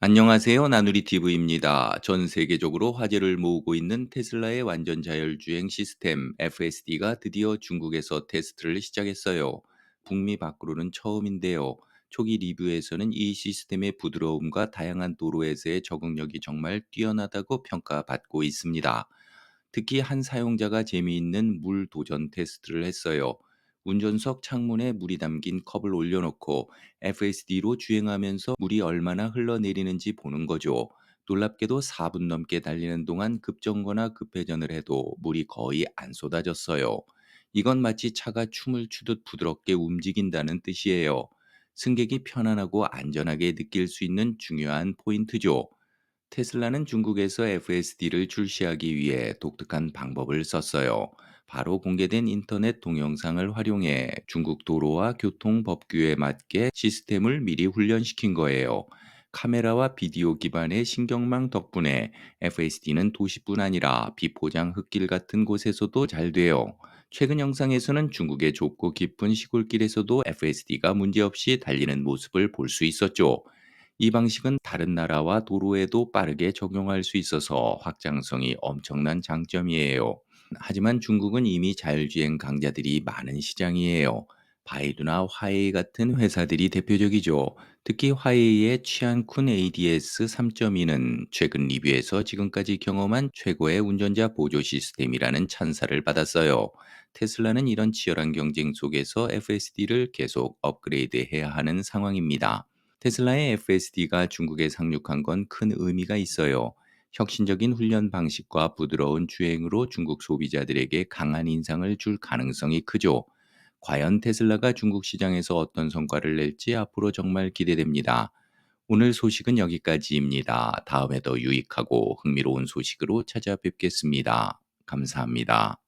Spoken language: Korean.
안녕하세요. 나누리 TV입니다. 전 세계적으로 화제를 모으고 있는 테슬라의 완전 자율주행 시스템 FSD가 드디어 중국에서 테스트를 시작했어요. 북미 밖으로는 처음인데요. 초기 리뷰에서는 이 시스템의 부드러움과 다양한 도로에서의 적응력이 정말 뛰어나다고 평가받고 있습니다. 특히 한 사용자가 재미있는 물 도전 테스트를 했어요. 운전석 창문에 물이 담긴 컵을 올려놓고 FSD로 주행하면서 물이 얼마나 흘러내리는지 보는 거죠. 놀랍게도 4분 넘게 달리는 동안 급정거나 급회전을 해도 물이 거의 안 쏟아졌어요. 이건 마치 차가 춤을 추듯 부드럽게 움직인다는 뜻이에요. 승객이 편안하고 안전하게 느낄 수 있는 중요한 포인트죠. 테슬라는 중국에서 FSD를 출시하기 위해 독특한 방법을 썼어요. 바로 공개된 인터넷 동영상을 활용해 중국 도로와 교통 법규에 맞게 시스템을 미리 훈련시킨 거예요. 카메라와 비디오 기반의 신경망 덕분에 FSD는 도시뿐 아니라 비포장 흙길 같은 곳에서도 잘 돼요. 최근 영상에서는 중국의 좁고 깊은 시골길에서도 FSD가 문제없이 달리는 모습을 볼 수 있었죠. 이 방식은 다른 나라와 도로에도 빠르게 적용할 수 있어서 확장성이 엄청난 장점이에요. 하지만 중국은 이미 자율주행 강자들이 많은 시장이에요. 바이두나 화웨이 같은 회사들이 대표적이죠. 특히 화웨이의 취안쿤 ADS 3.2는 최근 리뷰에서 지금까지 경험한 최고의 운전자 보조 시스템이라는 찬사를 받았어요. 테슬라는 이런 치열한 경쟁 속에서 FSD를 계속 업그레이드해야 하는 상황입니다. 테슬라의 FSD가 중국에 상륙한 건 큰 의미가 있어요. 혁신적인 훈련 방식과 부드러운 주행으로 중국 소비자들에게 강한 인상을 줄 가능성이 크죠. 과연 테슬라가 중국 시장에서 어떤 성과를 낼지 앞으로 정말 기대됩니다. 오늘 소식은 여기까지입니다. 다음에 더 유익하고 흥미로운 소식으로 찾아뵙겠습니다. 감사합니다.